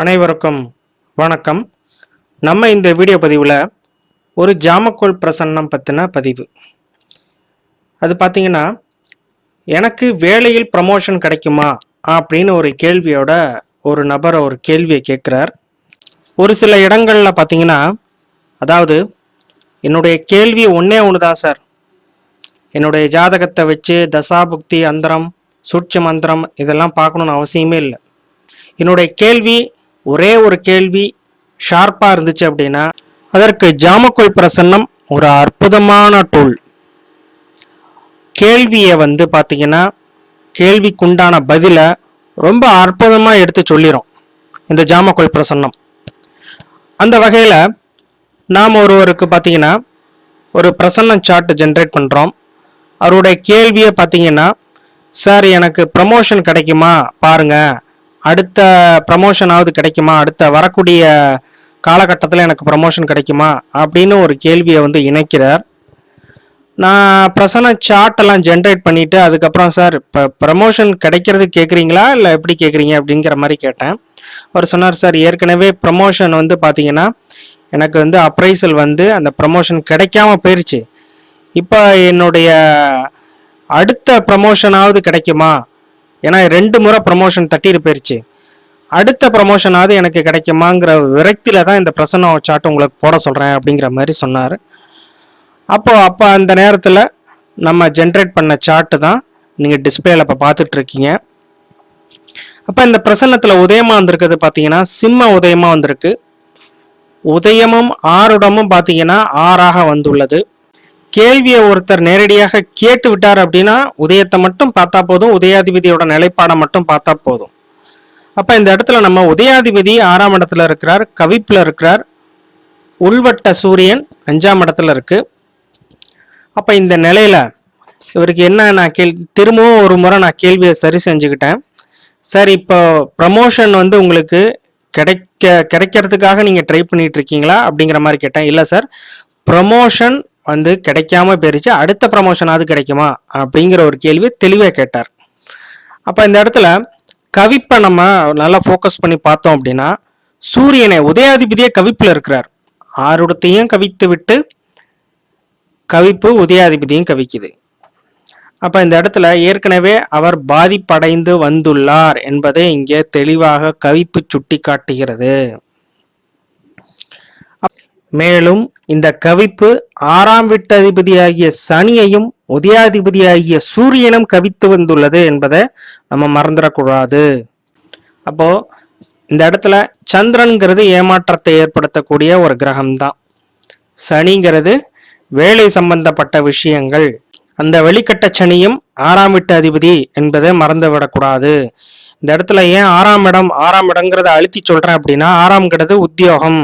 அனைவருக்கும் வணக்கம். நம்ம இந்த வீடியோ பதிவில் ஒரு ஜாமக்கோல் பிரசன்னம் பற்றின பதிவு. அது பார்த்தீங்கன்னா எனக்கு வேலையில் ப்ரமோஷன் கிடைக்குமா அப்படின்னு ஒரு கேள்வியோட ஒரு நபர் ஒரு கேள்வியை கேட்குறார். ஒரு சில இடங்களில் பார்த்தீங்கன்னா அதாவது என்னுடைய கேள்வி ஒன்றே ஒன்று தான் சார். என்னுடைய ஜாதகத்தை வச்சு தசாபுக்தி அந்தரம் சூட்ச மந்திரம் இதெல்லாம் பார்க்கணுன்னு அவசியமே இல்லை. என்னுடைய கேள்வி ஒரே ஒரு கேள்வி ஷார்ப்பாக இருந்துச்சு அப்படின்னா அதற்கு ஜாமக்கோல் பிரசன்னம் ஒரு அற்புதமான டூல் கேள்வியை வந்து பார்த்தீங்கன்னா கேள்விக்குண்டான பதிலை ரொம்ப அற்புதமாக எடுத்து சொல்லிடும் இந்த ஜாமக்கோல் பிரசன்னம். அந்த வகையில் நாம் ஒருவருக்கு பார்த்தீங்கன்னா ஒரு பிரசன்னம் சார்ட் ஜென்ரேட் பண்ணுறோம் அவருடைய கேள்வியை பார்த்தீங்கன்னா சார் எனக்கு ப்ரமோஷன் கிடைக்குமா? பாருங்கள் அடுத்த ப்ரமோஷனாவது கிடைக்குமா? அடுத்த வரக்கூடிய காலகட்டத்தில் எனக்கு ப்ரமோஷன் கிடைக்குமா? அப்படின்னு ஒரு கேள்வியை வந்து இணைக்கிறார். நான் பிரசன்ன சார்ட் எல்லாம் ஜென்ரேட் பண்ணிவிட்டு அதுக்கப்புறம் சார் இப்போ ப்ரமோஷன் கிடைக்கிறது கேட்குறீங்களா இல்லை எப்படி கேட்குறீங்க அப்படிங்கிற மாதிரி கேட்டேன். அவர் சொன்னார் சார் ஏற்கனவே ப்ரமோஷன் வந்து பார்த்தீங்கன்னா எனக்கு வந்து அப்ரைசல் வந்து அந்த ப்ரமோஷன் கிடைக்காம போயிடுச்சு இப்போ என்னுடைய அடுத்த ப்ரமோஷனாவது கிடைக்குமா? ஏன்னா ரெண்டு முறை ப்ரமோஷன் தட்டிட்டு போயிருச்சு. அடுத்த ப்ரமோஷனாவது எனக்கு கிடைக்குமாங்கிற விரக்தியில தான் இந்த பிரசன்ன சார்ட் உங்களுக்கு போட சொல்கிறேன் அப்படிங்கிற மாதிரி சொன்னார். அப்போ அப்போ அந்த நேரத்தில் நம்ம ஜென்ரேட் பண்ண சார்ட்டு தான் நீங்கள் டிஸ்பிளேல இப்போ பார்த்துட்டு இருக்கீங்க அப்போ இந்த பிரசன்னத்தில் உதயமாக வந்திருக்கிறது பார்த்தீங்கன்னா சிம்ம உதயமாக வந்திருக்கு. உதயமும் ஆறுடமும் பார்த்தீங்கன்னா ஆறாக வந்துள்ளது. கேள்வியை ஒருத்தர் நேரடியாக கேட்டு விட்டார் அப்படின்னா உதயத்தை மட்டும் பார்த்தா போதும் உதயாதிபதியோட நிலைப்பாடை மட்டும் பார்த்தா போதும். அப்போ இந்த இடத்துல நம்ம உதயாதிபதி ஆறாம் இடத்துல இருக்கிறார் கவிப்பில் இருக்கிறார் உள்வட்ட சூரியன் அஞ்சாம் இடத்துல இருக்கு. அப்போ இந்த நிலையில இவருக்கு என்ன நான் கேள் திரும்பவும் ஒரு முறை நான் கேள்வியை சரி செஞ்சுக்கிட்டேன். சார் இப்போ ப்ரமோஷன் வந்து உங்களுக்கு கிடைக்க கிடைக்கிறதுக்காக நீங்கள் ட்ரை பண்ணிட்டு இருக்கீங்களா அப்படிங்கிற மாதிரி கேட்டேன். இல்லை சார் ப்ரமோஷன் வந்து கிடைக்காம போயிருச்சு. அடுத்த ப்ரமோஷனாவது கிடைக்குமா? அப்படிங்கிற ஒரு கேள்வி தெளிவாக கேட்டார். அப்போ இந்த இடத்துல கவிப்பை நம்ம நல்லா ஃபோக்கஸ் பண்ணி பார்த்தோம் அப்படின்னா சூரியனை உதயாதிபதியே கவிப்பில் இருக்கிறார். ஆறுடத்தையும் கவித்து விட்டு கவிப்பு உதயாதிபதியும் கவிக்குது. அப்போ இந்த இடத்துல ஏற்கனவே அவர் பாதிப்படைந்து வந்துள்ளார் என்பதை இங்கே தெளிவாக கவிப்பு சுட்டி காட்டுகிறது மேலும் இந்த கவிப்பு ஆறாம் வீட்டு அதிபதியாகிய சனியையும் உதயாதிபதியாகிய சூரியனும் கவித்து வந்துள்ளது என்பதை நம்ம மறந்துடக்கூடாது. அப்போ இந்த இடத்துல சந்திரன்கிறது ஏமாற்றத்தை ஏற்படுத்தக்கூடிய ஒரு கிரகம்தான். சனிங்கிறது வேலை சம்பந்தப்பட்ட விஷயங்கள். அந்த வெளிக்கட்ட சனியும் ஆறாம் வீட்டு அதிபதி என்பதை மறந்து விடக்கூடாது இந்த இடத்துல ஏன் ஆறாம் இடம் ஆறாம் இடங்கிறத அழுத்தி சொல்றேன் அப்படின்னா ஆறாம்ங்கிறது உத்தியோகம்.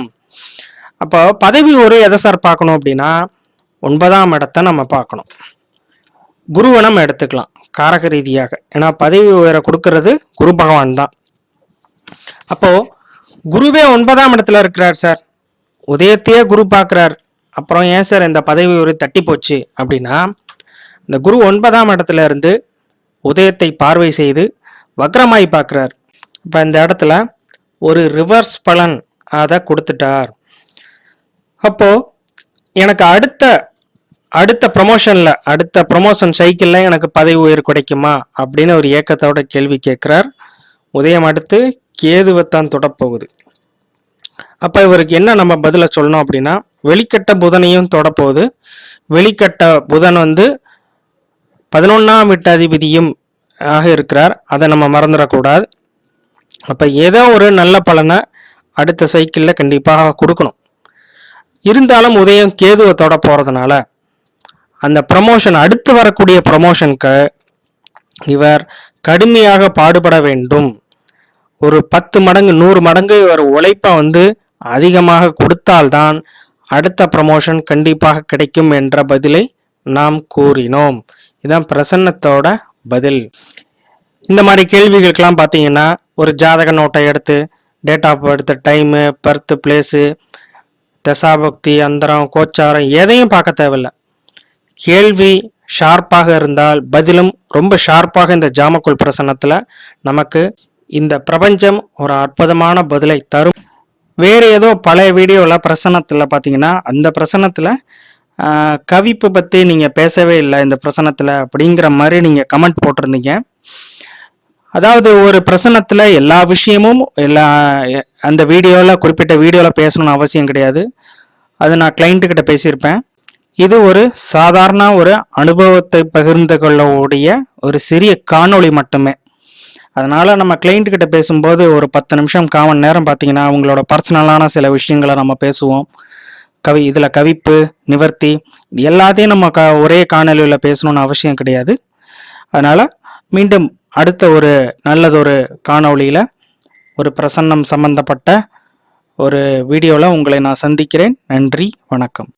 அப்போ பதவி ஒரு எதை சார் பார்க்கணும் அப்படின்னா ஒன்பதாம் இடத்தை நம்ம பார்க்கணும். குருவை நம்ம எடுத்துக்கலாம் காரக ரீதியாக. ஏன்னா பதவி உயர கொடுக்கறது குரு பகவான் தான். அப்போ குருவே ஒன்பதாம் இடத்துல இருக்கிறார் சார். உதயத்தையே குரு பார்க்குறார். அப்புறம் ஏன் சார் இந்த பதவி ஒரு தட்டி போச்சு அப்படின்னா இந்த குரு ஒன்பதாம் இடத்துல இருந்து உதயத்தை பார்வை செய்து வக்ரமாய் பார்க்குறார். இப்போ இந்த இடத்துல ஒரு ரிவர்ஸ் பலன் அதை கொடுத்துட்டார். அப்போ எனக்கு அடுத்த அடுத்த ப்ரமோஷன்ல அடுத்த ப்ரமோஷன் சைக்கிள்ல எனக்கு பதவி உயர் கிடைக்குமா? அப்படின்னு ஒரு ஏக்கத்தோட கேள்வி கேட்கிறார். உதயம் அடுத்து கேதுவைத்தான் தொடப்போகுது. அப்ப இவருக்கு என்ன நம்ம பதில சொல்லணும் அப்படின்னா வெளிக்கட்ட புதனையும் தொடப்போகுது. வெளிக்கட்ட புதன் வந்து பதினொன்னாம் வீட்டு அதிபதியும் ஆக இருக்கிறார். அதை நம்ம மறந்துடக்கூடாது. அப்ப ஏதோ ஒரு நல்ல பலனை அடுத்த சைக்கிளில் கண்டிப்பாக கொடுக்கணும். இருந்தாலும் உதயம் கேதுவத்தோட போகிறதுனால அந்த ப்ரமோஷன் அடுத்து வரக்கூடிய ப்ரமோஷனுக்கு இவர் கடுமையாக பாடுபட வேண்டும். ஒரு பத்து மடங்கு நூறு மடங்கு இவர் உழைப்பை வந்து அதிகமாக கொடுத்தால்தான் அடுத்த ப்ரமோஷன் கண்டிப்பாக கிடைக்கும் என்ற பதிலை நாம் கூறினோம். இதான் பிரசன்னத்தோட பதில். இந்த மாதிரி கேள்விகளுக்கெல்லாம் பார்த்தீங்கன்னா ஒரு ஜாதக நோட்டை எடுத்து date of birth time birth place தசாபக்தி அந்தரம் கோச்சாரம் எதையும் பார்க்க தேவையில்ல. கேள்வி ஷார்ப்பாக இருந்தால் பதிலும் ரொம்ப ஷார்ப்பாக இந்த ஜாமக்குள் பிரசன்னத்தில் நமக்கு இந்த பிரபஞ்சம் ஒரு அற்புதமான பதிலை தரும். வேறு ஏதோ பழைய வீடியோவில் பிரசன்னத்தில் பார்த்தீங்கன்னா அந்த பிரசன்னத்தில் கவிப்பு பற்றி நீங்கள் பேசவே இல்லை இந்த பிரசன்னத்தில் அப்படிங்கிற மாதிரி நீங்கள் கமெண்ட் போட்டிருந்தீங்க. அதாவது ஒரு பிரசன்னத்தில் எல்லா விஷயமும் எல்லா அந்த வீடியோவில் குறிப்பிட்ட வீடியோவில் பேசணும்னு அவசியம் கிடையாது. அது நான் கிளைண்ட்டுக்கிட்ட பேசியிருப்பேன். இது ஒரு சாதாரண ஒரு அனுபவத்தை பகிர்ந்து கொள்ளக்கூடிய ஒரு சிறிய காணொளி மட்டுமே. அதனால் நம்ம கிளைண்ட்டுக்கிட்ட பேசும்போது ஒரு பத்து நிமிஷம் காமன் நேரம் பார்த்தீங்கன்னா அவங்களோட பர்சனலான சில விஷயங்களை நம்ம பேசுவோம். கவி இதில் கவிப்பு நிவர்த்தி எல்லாத்தையும் நம்ம க ஒரே காணொலியில் பேசணும்னு அவசியம் கிடையாது. அதனால் மீண்டும் அடுத்த ஒரு நல்லதொரு காணொளியில் ஒரு பிரசன்னம் சம்பந்தப்பட்ட ஒரு வீடியோவில் உங்களை நான் சந்திக்கிறேன். நன்றி வணக்கம்.